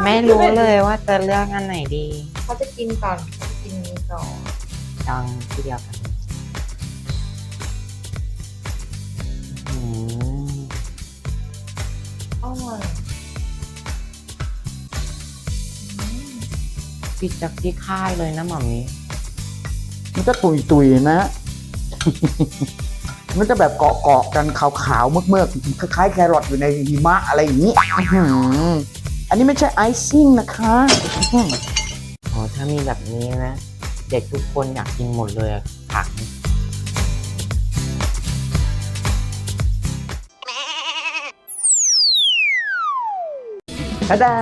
ไม่รู้เลยว่าจะเลือกอันไหนดีเขาจะกินก่อนเขาจะกินนี้ก่อนลองทีเดียวกันอืมอร่อยอืมปิดจากที่ค่ายเลยนะหมอมีมันจะตุยตุยๆนะ มันจะแบบเกาะเกาะๆกันขาวๆเมือกเมือกๆคล้ายๆแครอทอยู่ในหิมะอะไรอย่างนี้อื้อหือ อันนี้ไม่ใช่ไอซิ่งนะคะอ๋อถ้ามีแบบนี้นะ เด็กทุกคนอยากกินหมดเลยอะผักฮัดดา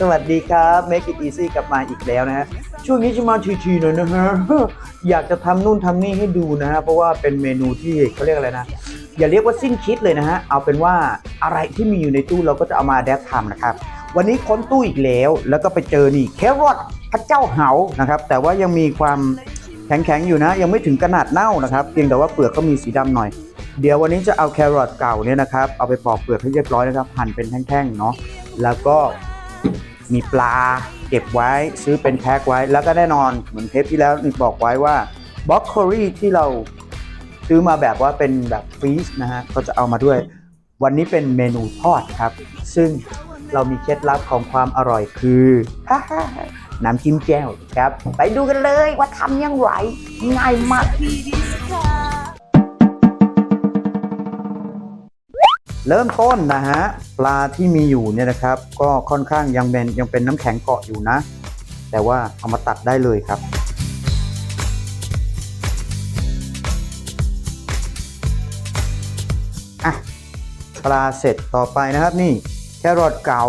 สวัสดีครับ Make it easy กลับมาอีกแล้วนะฮะ ช่วงนี้จะมาทีๆหน่อยนะฮะ อยากจะทำนู่นทำนี่ให้ดูนะฮะ เพราะว่าเป็นเมนูที่เขาเรียกอะไรนะ อย่าเรียกว่าสิ้นคิดเลยนะฮะ เอาเป็นว่าอะไรที่มีอยู่ในตู้เราก็จะเอามาแดปทำนะครับ วันนี้ค้นตู้อีกแล้ว แล้วก็ไปเจอนี่แครอทพระเจ้าเหานะครับ แต่ว่ายังมีความแข็งๆอยู่นะ ยังไม่ถึงขนาดเน่านะครับเพียงแต่ว่าเปลือกก็มีสีดำหน่อย เดี๋ยววันนี้จะเอาแครอทเก่าเนี่ยนะครับเอาไปปอกเปลือกให้เรียบร้อยนะครับหั่นเป็นแท่งๆเนาะแล้วก็มีปลาเก็บไว้ซื้อเป็นแพ็คไว้ แล้วก็แน่นอนเหมือนเทปที่แล้วนี่บอกไว้ว่าบล็อกโคลี่ที่เราซื้อมาแบบว่าเป็นแบบฟรีซนะฮะก็จะเอามาด้วย วันนี้เป็นเมนูทอดครับ ซึ่ง เรามีเคล็ดลับของความอร่อยคือน้ำจิ้มแจ่วครับ ไปดูกันเลยว่าทำยังไงง่ายมากเริ่มต้นนะฮะปลาที่มีอยู่เนี่ยนะครับ ก็ค่อนข้างยังเป็นยังเป็นน้ำแข็งเกาะอยู่นะ แต่ว่าเอามาตัดได้เลยครับอะปลาเสร็จต่อไปนะครับนี่ แครอทเก่า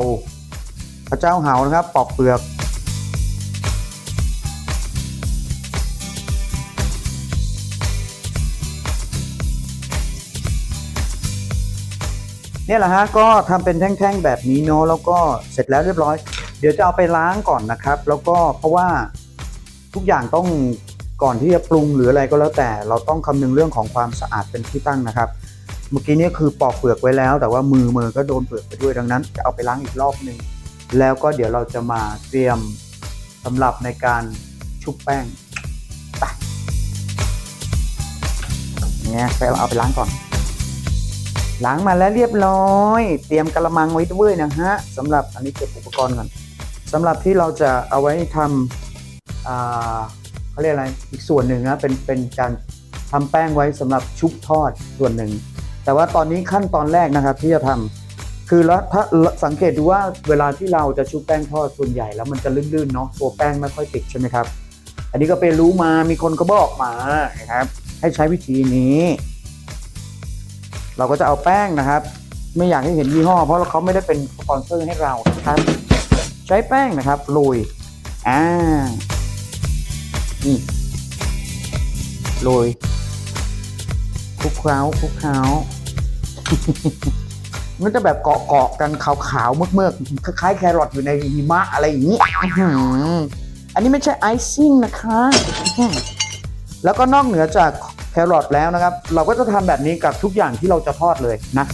พระเจ้าเหานะครับ ปอกเปลือก เนี่ยแหละฮะ ก็ทำเป็นแท่งๆแบบนี้เนาะแล้วก็เสร็จแล้วเรียบร้อย เดี๋ยวจะเอาไปล้างก่อนนะครับ แล้วก็เพราะว่าทุกอย่างต้องก่อนที่จะปรุงหรืออะไรก็แล้วแต่ เราต้องคำนึงเรื่องของความสะอาดเป็นที่ตั้งนะครับ เมื่อกี้นี่ยคือปอกเปลือกไว้แล้ว แต่ว่ามือมือก็โดนเปลือกไปด้วยดังนั้นจะเอาไปล้างอีกรอบหนึ่งแล้วก็เดี๋ยวเราจะมาเตรียมสำหรับในการชุบแป้งไปเนี่ยไปเอาไปล้างก่อน ล้างมาแล้วเรียบร้อย เตรียมกระมังไว้ด้วยนะฮะสำหรับอันนี้เก็บอุปกรณ์ก่อนสำหรับที่เราจะเอาไว้ทำเขาเรียกอะไรอีกส่วนหนึ่งนะเป็นเป็นการทำแป้งไว้สำหรับชุบทอดส่วนหนึ่ง แต่ว่าตอนนี้ขั้นตอนแรกนะครับที่จะทำคือแล้วถ้าสังเกตดูว่าเวลาที่เราจะชุบแป้งทอดส่วนใหญ่แล้วมันจะลื่นๆเนาะตัวแป้งไม่ค่อยติดใช่ไหมครับ อันนี้ก็ไปรู้มามีคนก็บอกมานะครับให้ใช้วิธีนี้ เราก็จะเอาแป้งนะครับ ไม่อยากให้เห็นยี่ห้อ เพราะเขาไม่ได้เป็นสปอนเซอร์ให้เราครับ ใช้แป้งนะครับโรยอ่านี่โรย เคล้าคลุกเคล้ามันจะแบบเกาะเกาะๆกันขาวๆเมือกๆคล้ายๆแครอทอยู่ในหิมะอะไรอย่างนี้อันนี้ไม่ใช่ไอซิ่งนะคะ แล้วก็นอกเหนือจากแครอทแล้วนะครับ เราก็จะทำแบบนี้กับทุกอย่างที่เราจะทอดเลยนะ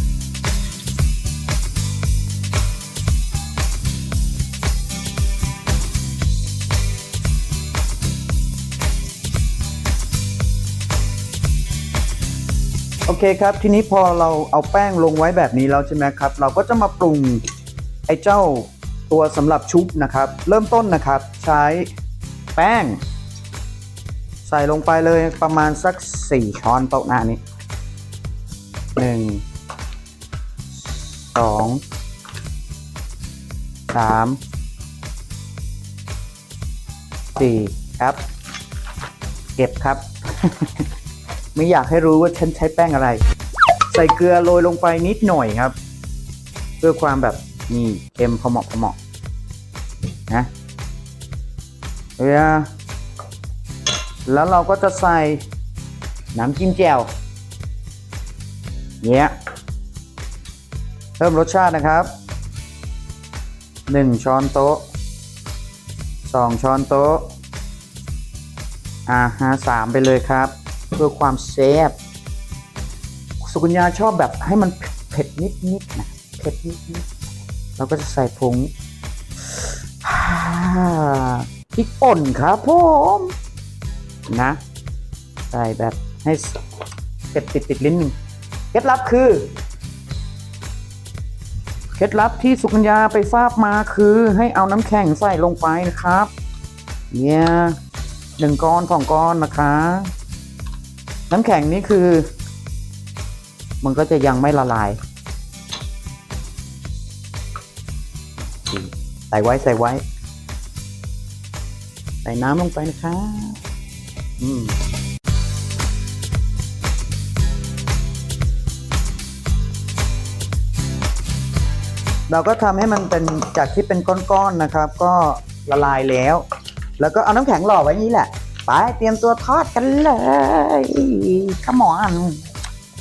เคครับ ทีนี้พอเราเอาแป้งลงไว้แบบนี้แล้วใช่ไหมครับ เราก็จะมาปรุงไอ้เจ้าตัวสำหรับชุบนะครับ เริ่มต้นนะครับ ใช้แป้ง ใส่ลงไปเลยประมาณสัก 4 ช้อนโต๊ะหน้านี้หนึ่งสองสามสี่ครับ เก็บครับ ไม่อยากให้รู้ว่าฉันใช้แป้งอะไร ใส่เกลือโรยลงไปนิดหน่อยครับ เพื่อความแบบนี่เค็มพอเหมาะพอเหมาะนะเออแล้วเราก็จะใส่น้ำจิ้มแจ่วเนี้ยเพิ่มรสชาตินะครับ 1 ช้อนโต๊ะ 2 ช้อนโต๊ะ อ่าฮะสามไปเลยครับ เพื่อความเซฟสุกัญญาชอบแบบให้มันเผ็ดนิดๆนะเผ็ดนิดๆเราก็จะใส่ผงพริกป่นครับผมนะ ใส่แบบให้เผ็ดติดติดลิ้นหนึ่งเคล็ดลับคือเคล็ดลับที่สุกัญญาไปทราบมาคือให้เอาน้ำแข็งใส่ลงไปนะครับ เนี่ยหนึ่งก้อนสองก้อนนะคะ น้ำแข็งนี่คือ มันก็จะยังไม่ละลาย ใส่ไว้ใส่ไว้ ใส่น้ำลงไปนะคะอืมเราก็ทำให้มันเป็นจากที่เป็นก้อนๆนะครับ ก็ละลายแล้ว แล้วก็เอาน้ำแข็งหล่อไว้นี้แหละ ไปเตรียมตัวทอดกันเลยขมอน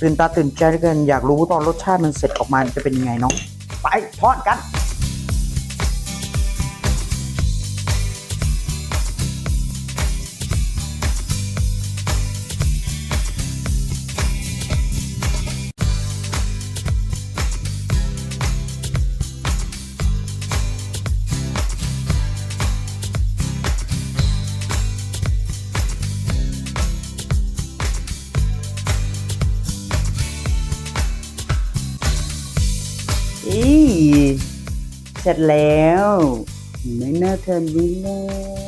ตื่นตาตื่นใจเหลือเกินอยากรู้ตอนรสชาติมันเสร็จออกมาจะเป็นยังไงเนาะไปทอดกัน เสร็จแล้วไม่น่าเธอนี้เลย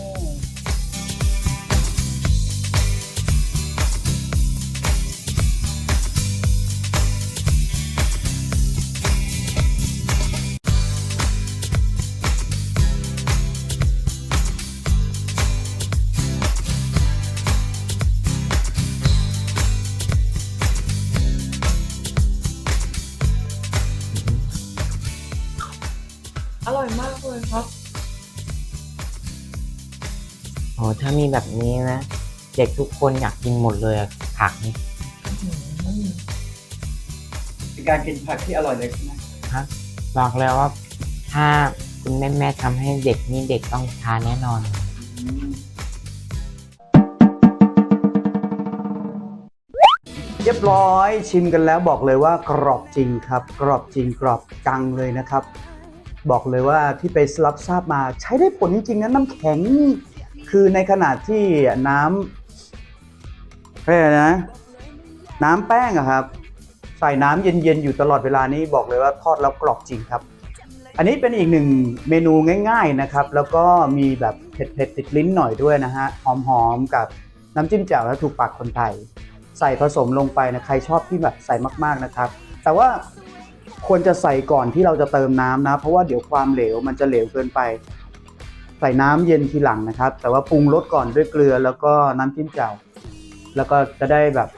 ร่อยมากเลยครับโอ้ถ้ามีแบบนี้นะ เด็กทุกคนอยากกินหมดเลยอะผักนี่เป็นการกินผักที่อร่อยเลยใช่ไหมบอกแล้วว่า ถ้าคุณแม่แม่ๆทำให้เด็กนี่เด็กต้องทานแน่นอน เรียบร้อยชิมกันแล้วบอกเลยว่ากรอบจริงครับ กรอบจริงกรอบจังเลยนะครับ บอกเลยว่าที่ไปรับทราบมาใช้ได้ผลจริงๆนะน้ำแข็ง คือในขณะที่น้ำเรียกอะไรนะ น้ำแป้งอะครับ ใส่น้ำเย็นๆอยู่ตลอดเวลานี้บอกเลยว่าทอดแล้วกรอบจริงครับอันนี้เป็นอีกหนึ่งเมนูง่าย ๆนะครับ แล้วก็มีแบบเผ็ดๆติดลิ้นหน่อยด้วยนะฮะหอมๆกับน้ำจิ้มแจ่วและถูกปากคนไทย ใส่ผสมลงไปนะใครชอบที่แบบใส่มากๆนะครับ แต่ว่า ควรจะใส่ก่อนที่เราจะเติมน้ำนะ เพราะว่าเดี๋ยวความเหลวมันจะเหลวเกินไป ใส่น้ำเย็นทีหลังนะครับ แต่ว่าปรุงรสก่อนด้วยเกลือแล้วก็น้ำจิ้มแจ่วแล้วก็จะได้แบบ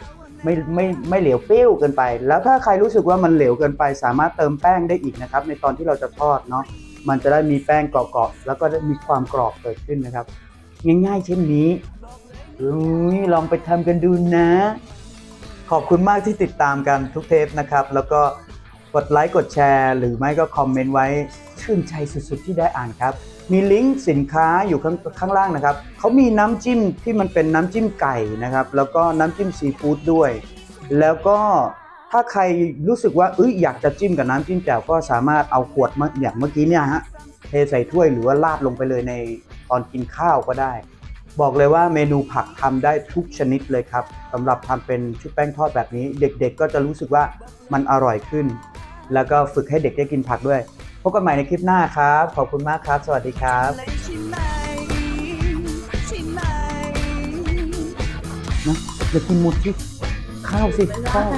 ไม่ไม่ไม่เหลวเปรี้ยวเกินไป แล้วถ้าใครรู้สึกว่ามันเหลวเกินไป สามารถเติมแป้งได้อีกนะครับ ในตอนที่เราจะทอดเนาะมันจะได้มีแป้งเกาะๆแล้วก็มีความกรอบเกิดขึ้นนะครับ ง่ายๆ เช่นนี้อลองไปทำกันดูนะ ขอบคุณมากที่ติดตามกันทุกเทปนะครับ แล้วก็ กดไลค์กดแชร์ หรือไม่ก็คอมเมนต์ไว้ชื่นใจสุดๆที่ได้อ่านครับ มีลิงก์สินค้าอยู่ข้างข้างล่างนะครับเขามีน้ำจิ้มที่มันเป็นน้ำจิ้มไก่นะครับ แล้วก็น้ำจิ้มซีฟู้ดด้วย แล้วก็ถ้าใครรู้สึกว่าเอ้ยอยากจะจิ้มกับน้ำจิ้มแจ่วก็สามารถเอาขวดมาอย่างเมื่อกี้เนี่ยฮะเทใส่ถ้วยหรือว่าราดลงไปเลยในตอนกินข้าวก็ได้ บอกเลยว่าเมนูผักทำได้ทุกชนิดเลยครับสำหรับทำเป็นชุบแป้งทอดแบบนี้ เด็กๆก็จะรู้สึกว่ามันอร่อยขึ้น แล้วก็ฝึกให้เด็กได้กินผักด้วย พบกันใหม่ในคลิปหน้าครับ ขอบคุณมากครับ สวัสดีครับ เลยใช่ไหมใช่ไหม นะอย่ากินหมดสิข้าวสิไม่ได้ข้าว